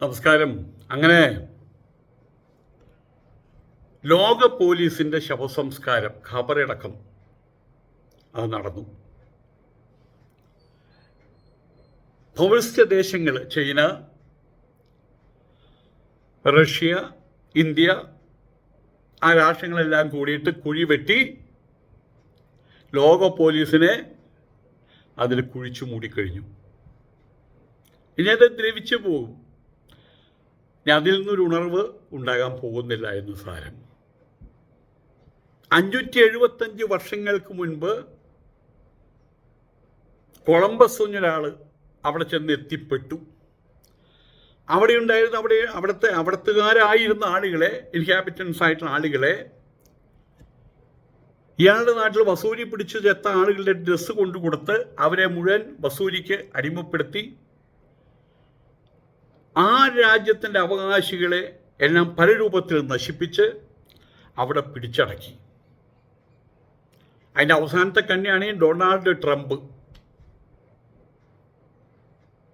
നമസ്കാരം. അങ്ങനെ ലോക പോലീസിന്റെ ശവസംസ്കാരം ഖബറടക്കം അത് നടന്നു. ഭൗമസ്ത്യ ദേശങ്ങൾ ചൈന റഷ്യ ഇന്ത്യ ആ രാഷ്ട്രങ്ങളെല്ലാം കൂടിയിട്ട് കുഴി വെട്ടി ലോക പോലീസിനെ അതിൽ കുഴിച്ചു മൂടിക്കഴിഞ്ഞു. ഇനി അത് ദ്രവിച്ചു പോകും ഇനി അതിൽ നിന്നൊരു ഉണർവ് ഉണ്ടാകാൻ പോകുന്നില്ല എന്ന് സാരം. അഞ്ഞൂറ്റി എഴുപത്തഞ്ച് വർഷങ്ങൾക്ക് മുൻപ് കൊളംബസ് എന്നൊരാൾ അവിടെ ചെന്ന് എത്തിപ്പെട്ടു. അവിടെ ഉണ്ടായിരുന്ന അവിടെ അവിടുത്തെ അവിടത്തുകാരായിരുന്ന ആളുകളെ ഇൻഹാബിറ്റൻസ് ആയിട്ടുള്ള ആളുകളെ ഇയാളുടെ നാട്ടിൽ വസൂരി പിടിച്ചു ചെത്ത ആളുകളുടെ ഡ്രസ്സ് കൊണ്ടു കൊടുത്ത് അവരെ മുഴുവൻ വസൂരിക്ക് അടിമപ്പെടുത്തി. ആ രാജ്യത്തിന്റെ അവകാശികളെ എല്ലാം പല രൂപത്തിൽ നശിപ്പിച്ച് അവിടെ പിടിച്ചടക്കി. അതിന്റെ അവസാനത്തെ കണ്ണിയാണ് ഈ ഡൊണാൾഡ് ട്രംപ്.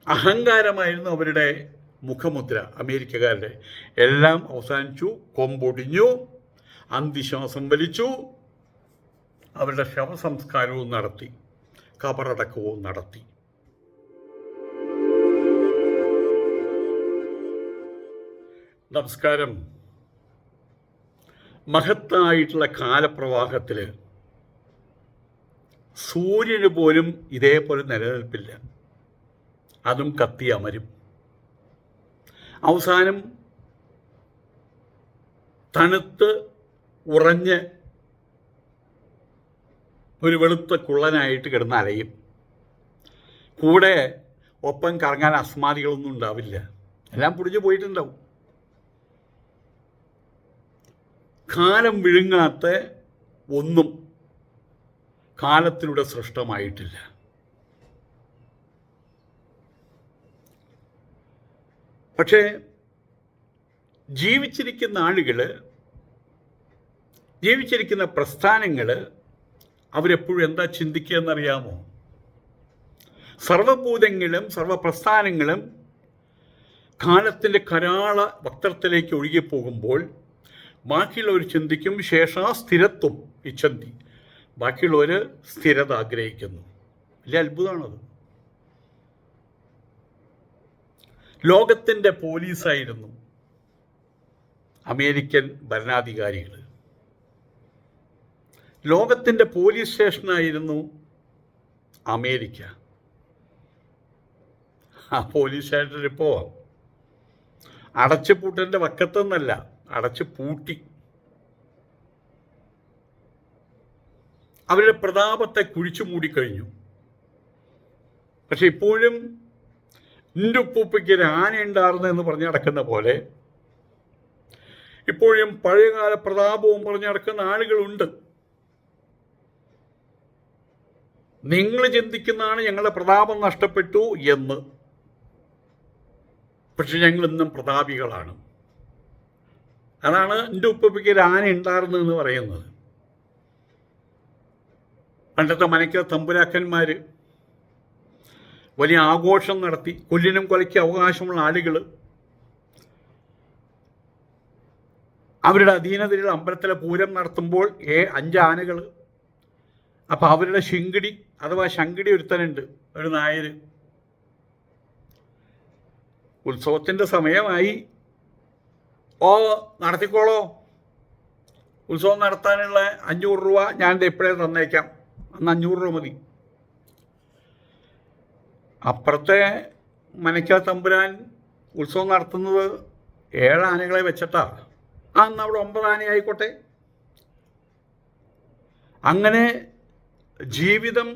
അഹങ്കാരമായിരുന്നു അവരുടെ മുഖമുദ്ര അമേരിക്കക്കാരുടെ. എല്ലാം അവസാനിച്ചു കൊമ്പൊടിഞ്ഞു അന്തിശ്വാസം വലിച്ചു അവരുടെ ശവസംസ്കാരവും നടത്തി കബറടക്കവും നടത്തി. നമസ്കാരം. മഹത്തായിട്ടുള്ള കാലപ്രവാഹത്തിൽ സൂര്യന് പോലും ഇതേപോലെ നിലനിൽപ്പില്ല. അതും കത്തി അമരും. അവസാനം തണുത്ത് ഉറഞ്ഞ് ഒരു വെളുത്ത കുള്ളനായിട്ട് കിടന്ന് അലയും. കൂടെ ഒപ്പം കറങ്ങാൻ അസ്മാദികളൊന്നും ഉണ്ടാവില്ല. എല്ലാം പൊടിഞ്ഞു പോയിട്ടുണ്ടാവും. കാലം വിഴുങ്ങാത്ത ഒന്നും കാലത്തിലൂടെ സൃഷ്ടമായിട്ടില്ല. പക്ഷേ ജീവിച്ചിരിക്കുന്ന ആളുകൾ ജീവിച്ചിരിക്കുന്ന പ്രസ്ഥാനങ്ങൾ അവരെപ്പോഴും എന്താ ചിന്തിക്കുക എന്നറിയാമോ സർവഭൂതങ്ങളും സർവപ്രസ്ഥാനങ്ങളും കാലത്തിന്റെ കരാള വക്രത്തിലേക്ക് ഒഴുകിപ്പോകുമ്പോൾ ബാക്കിയുള്ളവർ ചിന്തിക്കും ശേഷ സ്ഥിരത്വം ഇച്ഛന്തി ബാക്കിയുള്ളവർ സ്ഥിരത ആഗ്രഹിക്കുന്നു. വലിയ അത്ഭുതമാണത്. ലോകത്തിന്റെ പോലീസായിരുന്നു അമേരിക്കൻ ഭരണാധികാരികൾ ലോകത്തിന്റെ പോലീസ് സ്റ്റേഷനായിരുന്നു അമേരിക്ക. ആ പോലീസ് സ്റ്റേഷനിൽ ഇപ്പോൾ അടച്ചുപൂട്ടന്റെ വക്കത്തെന്നല്ല അടച്ചു പൂട്ടി. അവരുടെ പ്രതാപത്തെ കുഴിച്ചു മൂടിക്കഴിഞ്ഞു പക്ഷെ ഇപ്പോഴും നിന്റെ ഉപ്പൂപ്പയ്ക്ക് ഒരു ആന ഉണ്ടായിരുന്നു എന്ന് പറഞ്ഞു നടക്കുന്ന പോലെ ഇപ്പോഴും പഴയകാല പ്രതാപവും പറഞ്ഞു നടക്കുന്ന ആളുകളുണ്ട്. നിങ്ങൾ ചിന്തിക്കുന്നതാണ് ഞങ്ങളുടെ പ്രതാപം നഷ്ടപ്പെട്ടു എന്ന്. പക്ഷെ ഞങ്ങൾ ഇന്നും പ്രതാപികളാണ്. അതാണ് എന്റെ ഉപ്പയ്ക്ക് ഒരു ആന ഉണ്ടായിരുന്നു എന്ന് പറയുന്നത്. പണ്ടത്തെ മനയ്ക്ക തമ്പുരാക്കന്മാർ വലിയ ആഘോഷം നടത്തി കൊല്ലിനും കൊലയ്ക്ക് അവകാശമുള്ള ആളുകൾ അവരുടെ അധീനതയിൽ അമ്പലത്തിലെ പൂരം നടത്തുമ്പോൾ ഏ അഞ്ച് ആനകൾ അപ്പോൾ അവരുടെ ശിങ്കിടി അഥവാ ശങ്കിടി ഒരുത്തനുണ്ട് ഒരു നായർ ഉത്സവത്തിന്റെ സമയമായി ഓ നടത്തിക്കോളോ. ഉത്സവം നടത്താനുള്ള അഞ്ഞൂറ് രൂപ ഞാൻ ഇപ്പോഴേ തന്നേക്കാം. അന്ന് അഞ്ഞൂറ് രൂപ മതി. അപ്പുറത്തെ മനക്കാ തമ്പുരാൻ ഉത്സവം നടത്തുന്നത് ഏഴ് ആനകളെ വെച്ചിട്ടാ. അന്ന് അവിടെ ഒമ്പത് ആനയായിക്കോട്ടെ അങ്ങനെ ജീവിതം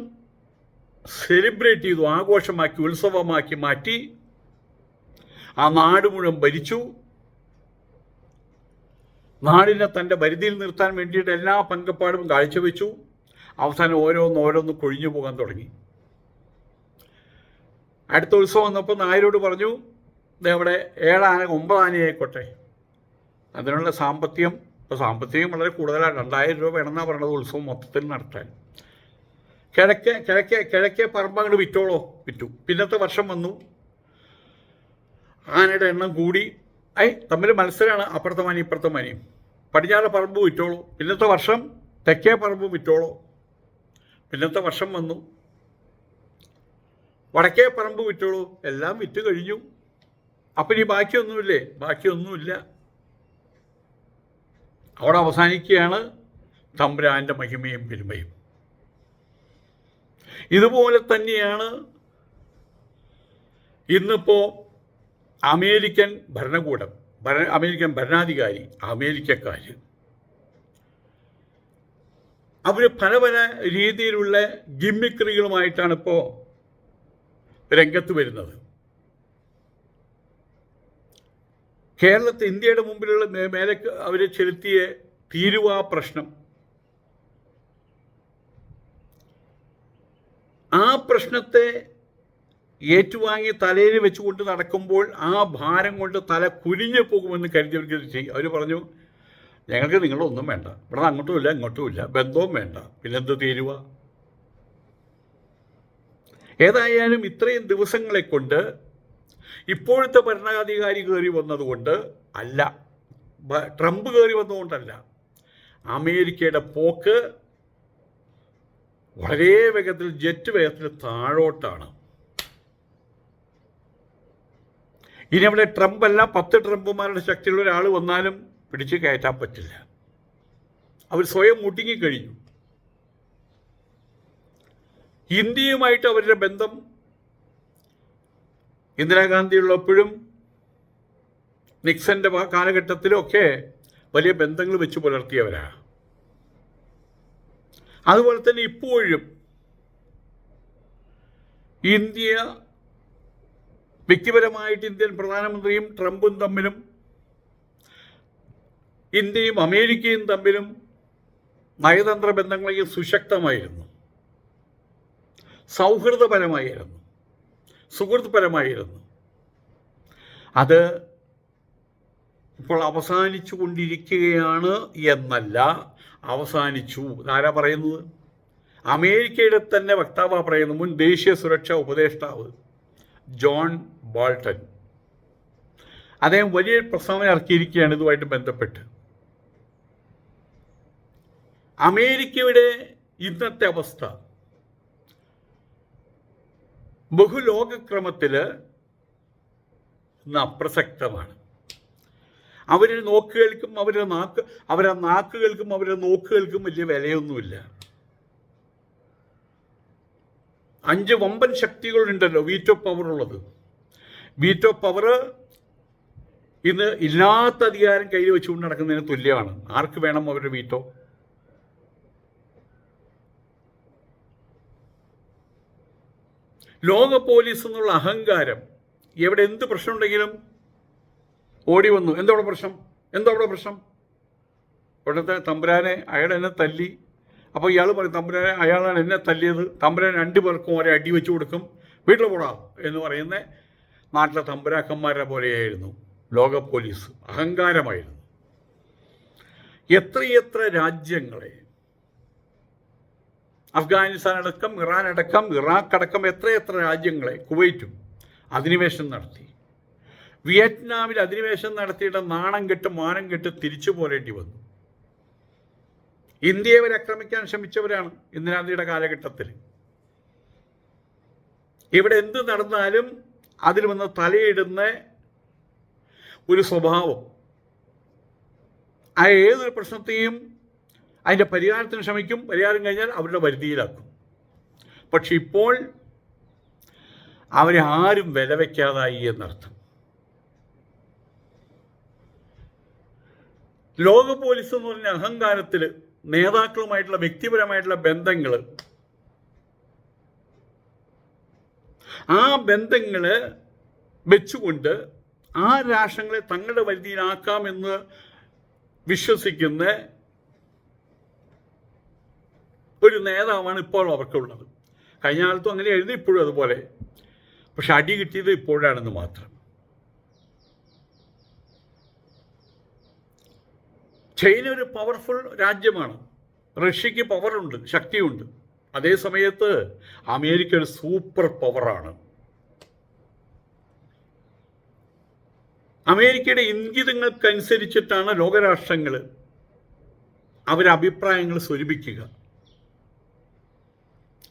സെലിബ്രേറ്റ് ചെയ്തു ആഘോഷമാക്കി ഉത്സവമാക്കി മാറ്റി ആ നാട് മുഴുവൻ ഭരിച്ചു. നാടിനെ തന്റെ പരിധിയിൽ നിർത്താൻ വേണ്ടിയിട്ട് എല്ലാ പങ്കപ്പാടും കാഴ്ചവെച്ചു. അവസാനം ഓരോന്ന് ഓരോന്ന് കൊഴിഞ്ഞു പോകാൻ തുടങ്ങി. അടുത്ത ഉത്സവം വന്നപ്പോൾ നായരോട് പറഞ്ഞു "ദേ അവിടെ ഏഴാന ഒമ്പത് ആനയായിക്കോട്ടെ അതിനുള്ള സാമ്പത്തികം ഇപ്പോൾ സാമ്പത്തികം വളരെ കൂടുതലാണ്. രണ്ടായിരം രൂപ വേണമെന്നാണ് പറയുന്നത് ഉത്സവം മൊത്തത്തിൽ നടത്താൻ. കിഴക്കേ കിഴക്കേ കിഴക്കേ പറമ്പ് അങ്ങോട്ട് വിറ്റോളോ. വിറ്റു. പിന്നത്തെ വർഷം വന്നു. ആനയുടെ എണ്ണം കൂടി. ഐ തമ്മിൽ മത്സരമാണ് അപ്പുറത്തെ മാനി ഇപ്പുറത്തെ മാനി പടിഞ്ഞാറ് പറമ്പ് വിറ്റോളൂ. പിന്നത്തെ വർഷം തെക്കേ പറമ്പ് വിറ്റോളൂ. പിന്നത്തെ വർഷം വന്നു. വടക്കേ പറമ്പ് വിറ്റോളൂ. എല്ലാം വിറ്റ് കഴിഞ്ഞു. അപ്പം ഇനി ബാക്കിയൊന്നുമില്ലേ? ബാക്കിയൊന്നുമില്ല. അവിടെ അവസാനിക്കുകയാണ് തമ്പുരാന്റെ മഹിമയും പെരുമയും. ഇതുപോലെ തന്നെയാണ് ഇന്നിപ്പോൾ അമേരിക്കൻ ഭരണകൂടം ഭര അമേരിക്കൻ ഭരണാധികാരി അമേരിക്കക്കാർ അവർ പല പല രീതിയിലുള്ള ഗിമ്മിക്രികളുമായിട്ടാണ് ഇപ്പോൾ രംഗത്ത് വരുന്നത്. കേരളത്തെ ഇന്ത്യയുടെ മുമ്പിലുള്ള മേലെ അവർ ചെലുത്തിയ തീരുവാ പ്രശ്നം. ആ പ്രശ്നത്തെ ഏറ്റുവാങ്ങി തലയിൽ വെച്ചുകൊണ്ട് നടക്കുമ്പോൾ ആ ഭാരം കൊണ്ട് തല കുനിഞ്ഞു പോകുമെന്ന് കരുതിയവർക്ക് ചെയ്യും. അവർ പറഞ്ഞു ഞങ്ങൾക്ക് നിങ്ങളൊന്നും വേണ്ട. ഇവിടെ അങ്ങോട്ടുമില്ല ഇങ്ങോട്ടുമില്ല ബന്ധവും വേണ്ട. പിന്നെന്ത് തീരുവ? ഏതായാലും ഇത്രയും ദിവസങ്ങളെ കൊണ്ട് ഇപ്പോഴത്തെ ഭരണാധികാരി കയറി വന്നതുകൊണ്ട് അല്ല. ട്രംപ് കയറി വന്നതുകൊണ്ടല്ല. അമേരിക്കയുടെ പോക്ക് വളരെ വേഗത്തിൽ ജെറ്റ് വേഗത്തിൽ താഴോട്ടാണ്. ഇനി അവിടെ ട്രംപ് അല്ല പത്ത് ട്രംപുമാരുടെ ശക്തിയുള്ള ഒരാൾ വന്നാലും പിടിച്ചു കയറ്റാൻ പറ്റില്ല. അവർ സ്വയം മുട്ടിങ്ങിക്കഴിഞ്ഞു ഇന്ത്യയുമായിട്ട് അവരുടെ ബന്ധം ഇന്ദിരാഗാന്ധിയുള്ളപ്പോഴും നിക്സന്റെ വാ- കാലഘട്ടത്തിലൊക്കെ വലിയ ബന്ധങ്ങൾ വെച്ച് പുലർത്തിയവരാ. അതുപോലെ തന്നെ ഇപ്പോഴും ഇന്ത്യ വ്യക്തിപരമായിട്ട് ഇന്ത്യൻ പ്രധാനമന്ത്രിയും ട്രംപും തമ്മിലും ഇന്ത്യയും അമേരിക്കയും തമ്മിലും നയതന്ത്ര ബന്ധങ്ങളെയും സുശക്തമായിരുന്നു. സൗഹൃദപരമായിരുന്നു. സുഹൃത്പരമായിരുന്നു. അത് ഇപ്പോൾ അവസാനിച്ചു കൊണ്ടിരിക്കുകയാണ് എന്നല്ല അവസാനിച്ചു. ആരാ പറയുന്നത്? അമേരിക്കയുടെ തന്നെ വക്താവ് പറയുന്നു മുൻ ദേശീയ സുരക്ഷാ ഉപദേഷ്ടാവ് ജോൺ ബോൾട്ടൺ അദ്ദേഹം വലിയ പ്രസ്താവന ഇറക്കിയിരിക്കുകയാണ് ഇതുമായിട്ട് ബന്ധപ്പെട്ട്. അമേരിക്കയുടെ ഇന്നത്തെ അവസ്ഥ. ബഹുലോകക്രമത്തിൽ അപ്രസക്തമാണ് അവരുടെ നോക്കുകൾക്കും അവരുടെ നാക്ക് അവരുടെ നാക്കുകൾക്കും അവരുടെ നോക്കുകൾക്കും വലിയ വിലയൊന്നുമില്ല. അഞ്ച് വമ്പൻ ശക്തികളുണ്ടല്ലോ വീറ്റോ പവർ ഉള്ളത്. വീറ്റോ പവർ ഇന്ന് ഇല്ലാത്ത അധികാരം കയ്യിൽ വെച്ചുകൊണ്ട് നടക്കുന്നതിന് തുല്യമാണ്. ആർക്ക് വേണം അവരുടെ വീറ്റോ ലോക പോലീസ് എന്നുള്ള അഹങ്കാരം. എവിടെ എന്ത് പ്രശ്നമുണ്ടെങ്കിലും ഓടി വന്നു. എന്താ അവിടെ പ്രശ്നം? എന്താ അവിടെ പ്രശ്നം? ഇവിടുത്തെ തമ്പുരാനെ അയാൾ എന്നെ തല്ലി. അപ്പോൾ ഇയാൾ പറയും തമ്പുരാനെ അയാളാണ് എന്നെ തല്ലിയത്. തമ്പുരാൻ രണ്ടു പേർക്കും ഒരേ അടി വെച്ച് കൊടുക്കും. വീട്ടിൽ പോടാ. എന്ന് പറയുന്ന നാട്ടിലെ തമ്പുരാക്കന്മാരെ പോലെയായിരുന്നു. ലോക പോലീസ് അഹങ്കാരമായിരുന്നു. എത്രയെത്ര രാജ്യങ്ങളെ അഫ്ഗാനിസ്ഥാൻ അടക്കം ഇറാൻ അടക്കം ഇറാഖ് അടക്കം എത്രയെത്ര രാജ്യങ്ങളെ കുവൈറ്റും അധിനിവേശം നടത്തി. വിയറ്റ്നാമിൽ അധിനിവേശം നടത്തിയിട്ട് നാണം കെട്ട് മാനം കെട്ട് തിരിച്ചു പോരേണ്ടി വന്നു. ഇന്ത്യയെ വരെ ആക്രമിക്കാൻ ശ്രമിച്ചവരാണ് ഇന്ദിരാഗാന്ധിയുടെ കാലഘട്ടത്തിൽ. ഇവിടെ എന്ത് നടന്നാലും അതിൽ വന്ന് തലയിടുന്ന ഒരു സ്വഭാവം. ആ ഏതൊരു പ്രശ്നത്തെയും അതിന്റെ പരിഹാരത്തിന് ശ്രമിക്കും പരിഹാരം കഴിഞ്ഞാൽ അവരുടെ വരുതിയിലാക്കും. പക്ഷെ ഇപ്പോൾ അവരെ ആരും വില വയ്ക്കാതായി എന്നർത്ഥം. ലോക പോലീസ് എന്ന് പറഞ്ഞ അഹങ്കാരത്തിൽ നേതാക്കളുമായിട്ടുള്ള വ്യക്തിപരമായിട്ടുള്ള ബന്ധങ്ങൾ ആ ബന്ധങ്ങൾ വെച്ചുകൊണ്ട് ആ രാഷ്ട്രങ്ങളെ തങ്ങളുടെ വരുതിയിലാക്കാമെന്ന് വിശ്വസിക്കുന്ന ഒരു നേതാവാണ് ഇപ്പോൾ അവർക്കുള്ളത്. കഴിഞ്ഞ കാലത്തും അങ്ങനെ എഴുതി ഇപ്പോഴും അതുപോലെ. പക്ഷെ അടി കിട്ടിയത് ഇപ്പോഴാണെന്ന് മാത്രം. ചൈന ഒരു പവർഫുൾ രാജ്യമാണ്. റഷ്യക്ക് പവറുണ്ട് ശക്തിയുണ്ട്. അതേ സമയത്ത് അമേരിക്ക ഒരു സൂപ്പർ പവറാണ് അമേരിക്കയുടെ ഇംഗിതങ്ങൾക്കനുസരിച്ചിട്ടാണ് ലോകരാഷ്ട്രങ്ങൾ അവരുടെ അഭിപ്രായങ്ങൾ സ്വരൂപിക്കുക.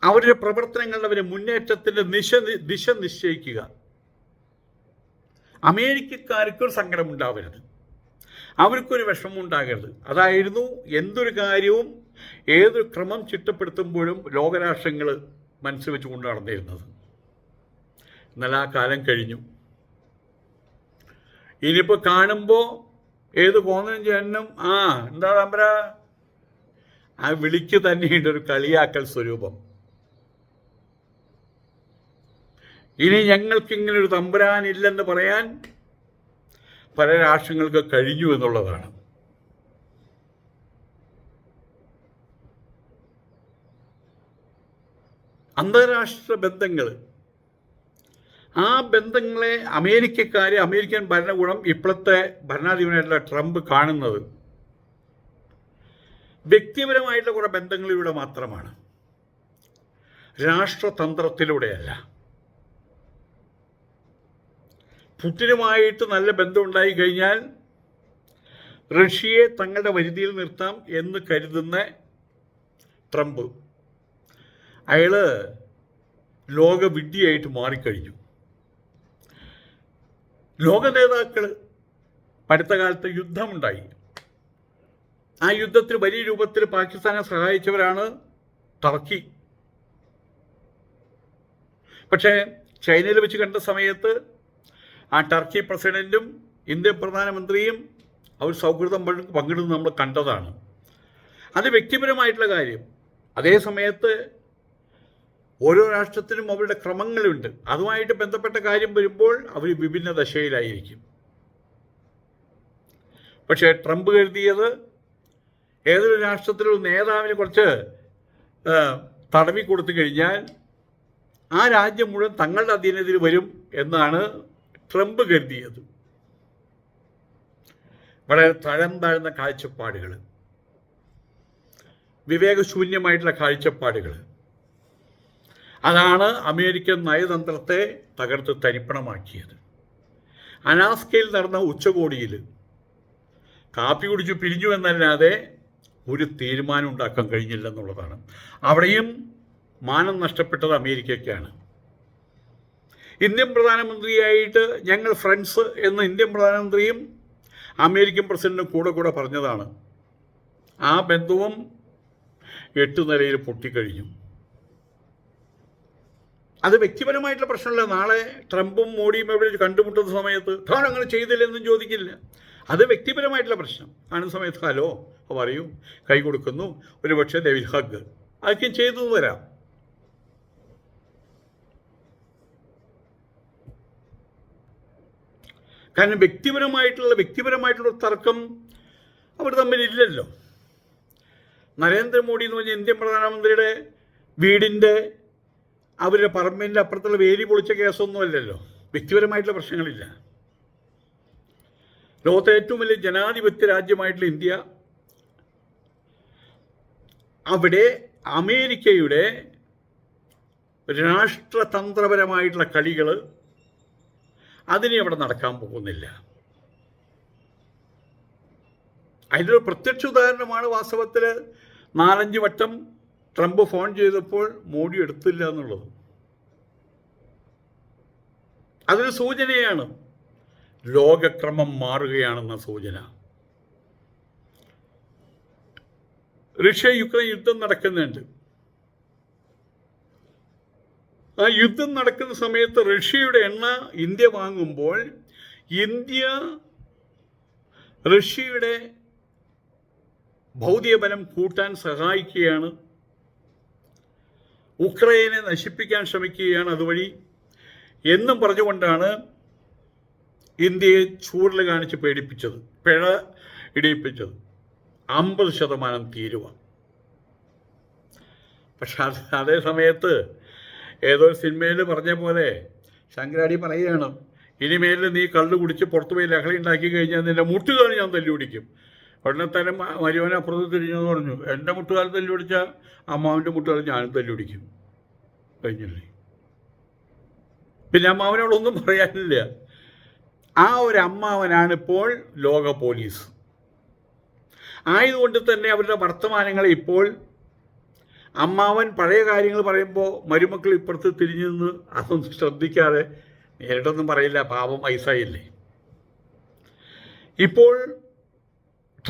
അവരുടെ പ്രവർത്തനങ്ങളുടെ അവരുടെ മുന്നേറ്റത്തിന്റെ ദിശ ദിശ നിശ്ചയിക്കുക. അമേരിക്കക്കാർക്കൊരു സങ്കടമുണ്ടാവരുത്. അവർക്കൊരു വിഷമം ഉണ്ടാകരുത് അതായിരുന്നു എന്തൊരു കാര്യവും ഏതൊരു ക്രമം ചിട്ടപ്പെടുത്തുമ്പോഴും ലോകരാഷ്ട്രങ്ങൾ മനസ്സ് വെച്ചുകൊണ്ട് നടന്നിരുന്നത്. എന്നാൽ ആ കാലം കഴിഞ്ഞു. ഇനിയിപ്പോൾ കാണുമ്പോൾ ഏത് കോന്നും ചേനും ആ എന്താ തമ്പര? ആ വിളിക്ക് തന്നെയുണ്ട് ഒരു കളിയാക്കൽ സ്വരൂപം. ഇനി ഞങ്ങൾക്ക് ഇങ്ങനൊരു തമ്പുരാനില്ലെന്ന് പറയാൻ പല രാഷ്ട്രങ്ങൾക്ക് കഴിഞ്ഞു എന്നുള്ളതാണ്. അന്താരാഷ്ട്ര ബന്ധങ്ങൾ ആ ബന്ധങ്ങളെ അമേരിക്കക്കാരെ അമേരിക്കൻ ഭരണകൂടം ഇപ്പോഴത്തെ ഭരണാധിപനായിട്ടുള്ള ട്രംപ് കാണുന്നത് വ്യക്തിപരമായിട്ടുള്ള കുറേ ബന്ധങ്ങളിലൂടെ മാത്രമാണ്. രാഷ്ട്രതന്ത്രത്തിലൂടെയല്ല. പുട്ടിനുമായിട്ട് നല്ല ബന്ധമുണ്ടായി കഴിഞ്ഞാൽ റഷ്യയെ തങ്ങളുടെ വരുതിയിൽ നിർത്താം എന്ന് കരുതുന്ന ട്രംപ്. അയാൾ ലോകവിഡ്ഢിയായിട്ട് മാറിക്കഴിഞ്ഞു. ലോക നേതാക്കൾ അടുത്ത കാലത്ത് യുദ്ധമുണ്ടായി. ആ യുദ്ധത്തിൽ വലിയ രൂപത്തിൽ പാകിസ്ഥാനെ സഹായിച്ചവരാണ് ടർക്കി. പക്ഷേ ചൈനയിൽ വെച്ച് കണ്ട സമയത്ത് ആ ടർക്കി പ്രസിഡന്റും ഇന്ത്യൻ പ്രധാനമന്ത്രിയും അവർ സൗഹൃദം പങ്കിടുന്നത് നമ്മൾ കണ്ടതാണ്. അത് വ്യക്തിപരമായിട്ടുള്ള കാര്യം. അതേ സമയത്ത് ഓരോ രാഷ്ട്രത്തിനും അവരുടെ ക്രമങ്ങളുണ്ട്. അതുമായിട്ട് ബന്ധപ്പെട്ട കാര്യം വരുമ്പോൾ അവർ വിഭിന്ന ദശയിലായിരിക്കും. പക്ഷേ ട്രംപ് കരുതിയത് ഏതൊരു രാഷ്ട്രത്തിലൊരു നേതാവിന് കുറച്ച് തടവി കൊടുത്തു കഴിഞ്ഞാൽ ആ രാജ്യം മുഴുവൻ തങ്ങളുടെ അധീനതയിൽ വരും എന്നാണ് ട്രംപ് കരുതിയത്. വളരെ തഴം താഴ്ന്ന കാഴ്ചപ്പാടുകൾ. വിവേകശൂന്യമായിട്ടുള്ള കാഴ്ചപ്പാടുകൾ. അതാണ് അമേരിക്കൻ നയതന്ത്രത്തെ തകർത്ത് തരിപ്പണമാക്കിയത്. അലാസ്കയിൽ നടന്ന ഉച്ചകോടിയിൽ കാപ്പി കുടിച്ച് പിരിഞ്ഞു എന്നല്ലാതെ ഒരു തീരുമാനം ഉണ്ടാക്കാൻ കഴിഞ്ഞില്ലെന്നുള്ളതാണ് അവിടെയും മാനം നഷ്ടപ്പെട്ടത് അമേരിക്കയ്ക്കാണ്. ഇന്ത്യൻ പ്രധാനമന്ത്രിയായിട്ട് ഞങ്ങൾ ഫ്രണ്ട്സ് എന്ന് ഇന്ത്യൻ പ്രധാനമന്ത്രിയും അമേരിക്കൻ പ്രസിഡന്റും കൂടെ കൂടെ പറഞ്ഞതാണ്. ആ ബന്ധവും എട്ട് നിലയിൽ പൊട്ടിക്കഴിഞ്ഞു. അത് വ്യക്തിപരമായിട്ടുള്ള പ്രശ്നമല്ല. നാളെ ട്രംപും മോഡിയും എവിടെ കണ്ടുമുട്ടുന്ന സമയത്ത് താൻ അങ്ങനെ ചെയ്തില്ലെന്നും ചോദിക്കില്ല. അത് വ്യക്തിപരമായിട്ടുള്ള പ്രശ്നം. ആണ് സമയത്ത് ഹലോ പറയൂ. കൈ കൊടുക്കുന്നു. ഒരു പക്ഷേ ഹഗ്. അതൊക്കെ ചെയ്തു വരാം കാരണം വ്യക്തിപരമായിട്ടുള്ള വ്യക്തിപരമായിട്ടുള്ള തർക്കം അവർ തമ്മിലില്ലല്ലോ. നരേന്ദ്രമോദി എന്ന് പറഞ്ഞ ഇന്ത്യൻ പ്രധാനമന്ത്രിയുടെ വീടിന്റെ അവരുടെ പറമ്പിന്റെ അപ്പുറത്തുള്ള വേലി പൊളിച്ച കേസൊന്നുമല്ലല്ലോ വ്യക്തിപരമായിട്ടുള്ള പ്രശ്നങ്ങളില്ല. ലോകത്തെ ഏറ്റവും വലിയ ജനാധിപത്യ രാജ്യമായിട്ടുള്ള ഇന്ത്യ. അവിടെ അമേരിക്കയുടെ രാഷ്ട്രതന്ത്രപരമായിട്ടുള്ള കളികൾ അതിനെ അവിടെ നടക്കാൻ പോകുന്നില്ല. അതിലൊരു പ്രത്യക്ഷ ഉദാഹരണമാണ് വാസ്തവത്തിൽ നാലഞ്ച് വട്ടം ട്രംപ് ഫോൺ ചെയ്തപ്പോൾ മോഡി എടുത്തില്ല എന്നുള്ളത്. അതൊരു സൂചനയാണ്. ലോകക്രമം മാറുകയാണെന്ന സൂചന. റഷ്യ യുക്രൈൻ യുദ്ധം നടക്കുന്നുണ്ട്. ആ യുദ്ധം നടക്കുന്ന സമയത്ത് റഷ്യയുടെ എണ്ണ ഇന്ത്യ വാങ്ങുമ്പോൾ ഇന്ത്യ റഷ്യയുടെ ഭൗതിക ബലം കൂട്ടാൻ സഹായിക്കുകയാണ്. ഉക്രൈനെ നശിപ്പിക്കാൻ ശ്രമിക്കുകയാണ് അതുവഴി. എന്നും പറഞ്ഞുകൊണ്ടാണ് ഇന്ത്യയെ ചൂടിൽ കാണിച്ച് പേടിപ്പിച്ചത് പിഴ ഇടിയിപ്പിച്ചത് അമ്പത് ശതമാനം തീരുവ. പക്ഷെ അതേ സമയത്ത് ഏതോ സിനിമയിൽ പറഞ്ഞ പോലെ. ശങ്കരാടി പറയുകയാണ്. ഇനിമേലിൽ നീ കള്ളു കുടിച്ച് പുറത്തു പോയി ലഹളി ഉണ്ടാക്കി കഴിഞ്ഞാൽ നിന്റെ മുട്ടുകാൽ ഞാൻ തല്ലി പിടിക്കും ഉടനെ തന്നെ മരുവനെ അപ്പുറത്ത് തിരിഞ്ഞെന്ന് പറഞ്ഞു എന്റെ മുട്ടുകാൽ തല്ലി പിടിച്ചാൽ അമ്മാവിന്റെ മുട്ടുകാൽ ഞാനും തല്ലി പിടിക്കും കഴിഞ്ഞില്ലേ? പിന്നെ അമ്മാവനോടൊന്നും പറയാനില്ല. ആ ഒരു അമ്മാവനാണ് ഇപ്പോൾ ലോക പോലീസ്. ആയതുകൊണ്ട് തന്നെ അവരുടെ വർത്തമാനങ്ങളെ ഇപ്പോൾ അമ്മാവൻ പഴയ കാര്യങ്ങൾ പറയുമ്പോൾ മരുമക്കൾ ഇപ്പുറത്ത് തിരിഞ്ഞു നിന്ന് അതൊന്നും ശ്രദ്ധിക്കാതെ നേരിട്ടൊന്നും പറയില്ല. പാപം വയസ്സായില്ലേ ഇപ്പോൾ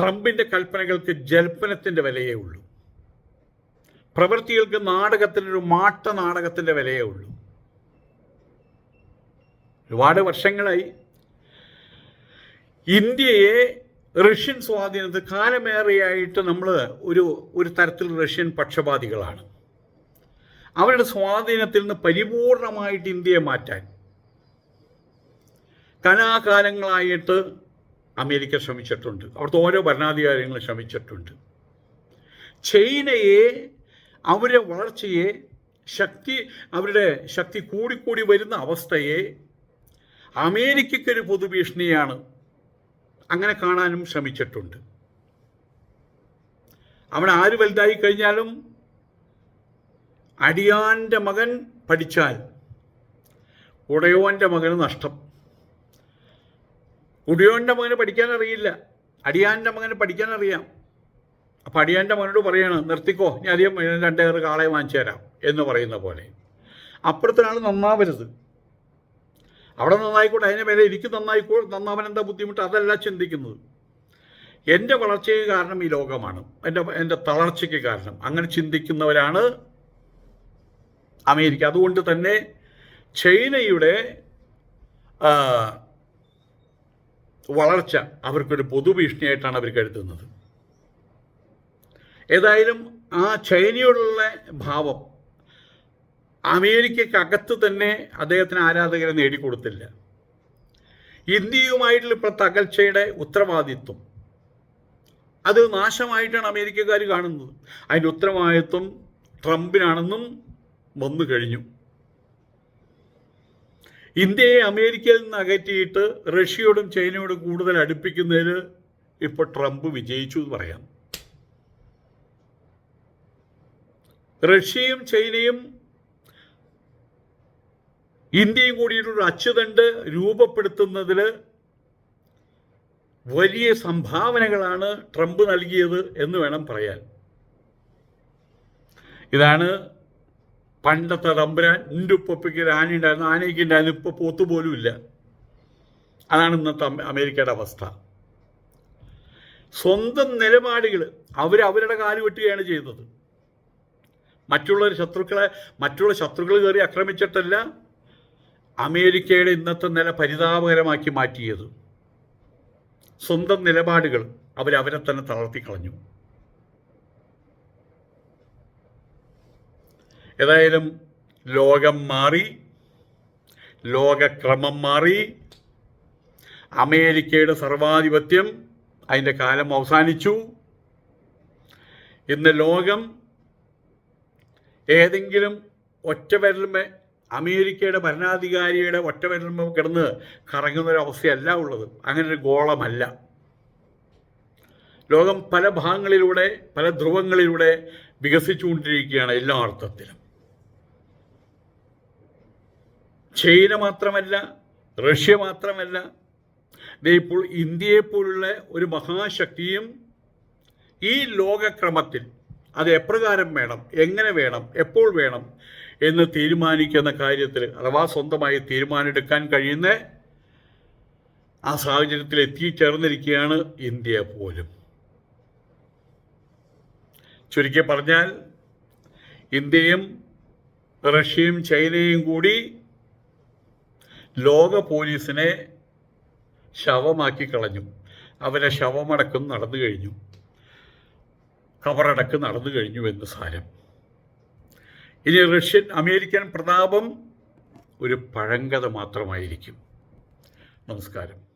ട്രംപിന്റെ കൽപ്പനകൾക്ക് ജൽപ്പനത്തിന്റെ വിലയേ ഉള്ളൂ. പ്രവൃത്തികൾക്ക് നാടകത്തിനൊരു മാട്ട നാടകത്തിന്റെ വിലയേ ഉള്ളൂ. ഒരുപാട് വർഷങ്ങളായി ഇന്ത്യയെ റഷ്യൻ സ്വാധീനത്തിൽ കാലമേറെയായിട്ട് നമ്മൾ ഒരു ഒരു തരത്തിൽ റഷ്യൻ പക്ഷപാതികളാണ്. അവരുടെ സ്വാധീനത്തിൽ നിന്ന് പരിപൂർണമായിട്ട് ഇന്ത്യയെ മാറ്റാൻ. കലാകാലങ്ങളായിട്ട് അമേരിക്ക ശ്രമിച്ചിട്ടുണ്ട്. അവിടുത്തെ ഓരോ ഭരണാധികാരികളും ശ്രമിച്ചിട്ടുണ്ട്. ചൈനയെ അവരുടെ വളർച്ചയെ ശക്തി അവരുടെ ശക്തി കൂടിക്കൂടി വരുന്ന അവസ്ഥയെ അമേരിക്കയ്ക്കൊരു പൊതുഭീഷണിയാണ് അങ്ങനെ കാണാനും ശ്രമിച്ചിട്ടുണ്ട്. അവിടെ ആര് വലുതായി കഴിഞ്ഞാലും അടിയാന്റെ മകൻ പഠിച്ചാൽ ഉടയോന്റെ മകന് നഷ്ടം. ഉടയോന്റെ മകന് പഠിക്കാൻ അറിയില്ല അടിയാന്റെ മകന് പഠിക്കാൻ അറിയാം അപ്പം അടിയാന്റെ മകനോട് പറയണം നിർത്തിക്കോ ഞാൻ അധികം രണ്ടേറ് കാളയെ വാങ്ങിച്ചു തരാം എന്ന് പറയുന്ന പോലെ. അപ്പുറത്തൊരാൾ നന്നാവരുത്. അവിടെ നന്നായിക്കോട്ടെ അതിനെ മേലെ എനിക്ക് നന്നായിക്കോ നന്നാവൻ എന്താ ബുദ്ധിമുട്ട്? അതല്ല ചിന്തിക്കുന്നത്. എന്റെ വളർച്ചയ്ക്ക് കാരണം ഈ ലോകമാണ്. എന്റെ എന്റെ തളർച്ചയ്ക്ക് കാരണം. അങ്ങനെ ചിന്തിക്കുന്നവരാണ് അമേരിക്ക. അതുകൊണ്ട് തന്നെ ചൈനയുടെ വളർച്ച അവർക്കൊരു പൊതുഭീഷണിയായിട്ടാണ് അവർ കരുതുന്നത്. ഏതായാലും ആ ചൈനയോടുള്ള ഭാവം അമേരിക്കക്കകത്ത് തന്നെ അദ്ദേഹത്തിന് ആരാധകരെ നേടിക്കൊടുത്തില്ല. ഇന്ത്യയുമായിട്ടുള്ള ഇപ്പോൾ തകർച്ചയുടെ ഉത്തരവാദിത്വം. അത് നാശമായിട്ടാണ് അമേരിക്കക്കാർ കാണുന്നത്. അതിന്റെ ഉത്തരവാദിത്വം ട്രംപിനാണെന്നും വന്നു കഴിഞ്ഞു. ഇന്ത്യയെ അമേരിക്കയിൽ നിന്ന് അകറ്റിയിട്ട് റഷ്യയോടും ചൈനയോടും കൂടുതൽ അടുപ്പിക്കുന്നതിൽ ഇപ്പോൾ ട്രംപ് വിജയിച്ചു എന്ന് പറയാം. റഷ്യയും ചൈനയും ഇന്ത്യയും കൂടിയിട്ടൊരു അച്ചുതണ്ട് രൂപപ്പെടുത്തുന്നതിൽ വലിയ സംഭാവനകളാണ് ട്രംപ് നൽകിയത് എന്ന് വേണം പറയാൻ. ഇതാണ് പണ്ടത്തെ തമ്പുരാൻ. എന്റെ ഉപ്പൊപ്പിക്കൽ ഒരു ആന ഉണ്ടായിരുന്നു. ആനയ്ക്ക് ഉണ്ടായിരുന്നു. ഇപ്പോൾ പോത്ത് പോലും ഇല്ല. അതാണ് ഇന്നത്തെ അമേരിക്കയുടെ അവസ്ഥ. സ്വന്തം നിലപാടുകൾ അവർ അവരുടെ കാൽ വെട്ടുകയാണ് ചെയ്തത്. മറ്റുള്ളവർ ശത്രുക്കളെ മറ്റുള്ള ശത്രുക്കൾ കയറി ആക്രമിച്ചിട്ടല്ല അമേരിക്കയുടെ ഇന്നത്തെ നില പരിതാപകരമാക്കി മാറ്റിയത്. സ്വന്തം നിലപാടുകൾ അവരവരെ തന്നെ തളർത്തിക്കളഞ്ഞു ഏതായാലും ലോകം മാറി ലോകക്രമം മാറി അമേരിക്കയുടെ സർവാധിപത്യം അതിന്റെ കാലം അവസാനിച്ചു. ഇന്ന് ലോകം ഏതെങ്കിലും ഒറ്റ അമേരിക്കയുടെ ഭരണാധികാരിയുടെ ഒറ്റ വരുമ്പം കിടന്ന് കറങ്ങുന്ന ഒരു അവസ്ഥയല്ല ഉള്ളത്. അങ്ങനെ ഒരു ഗോളമല്ല. ലോകം പല ഭാഗങ്ങളിലൂടെ പല ധ്രുവങ്ങളിലൂടെ വികസിച്ചുകൊണ്ടിരിക്കുകയാണ് എല്ലാ അർത്ഥത്തിലും. ചൈന മാത്രമല്ല റഷ്യ മാത്രമല്ല ഇപ്പോൾ ഇന്ത്യയെപ്പോലുള്ള ഒരു മഹാശക്തിയും ഈ ലോകക്രമത്തിൽ അത് എപ്രകാരം വേണം എങ്ങനെ വേണം എപ്പോൾ വേണം എന്ന് തീരുമാനിക്കുന്ന കാര്യത്തിൽ അഥവാ സ്വന്തമായി തീരുമാനമെടുക്കാൻ കഴിയുന്ന ആ സാഹചര്യത്തിൽ എത്തിച്ചേർന്നിരിക്കുകയാണ് ഇന്ത്യ പോലും. ചുരുക്കി പറഞ്ഞാൽ ഇന്ത്യയും റഷ്യയും ചൈനയും കൂടി ലോക പോലീസിനെ ശവമാക്കി കളഞ്ഞു. അവരെ ശവമടക്കം നടന്നു കഴിഞ്ഞു. കവറടക്കം നടന്നു കഴിഞ്ഞു എന്ന് സാരം. ഇനി റഷ്യൻ അമേരിക്കൻ പ്രതാപം ഒരു പഴങ്കഥ മാത്രമായിരിക്കും. നമസ്കാരം.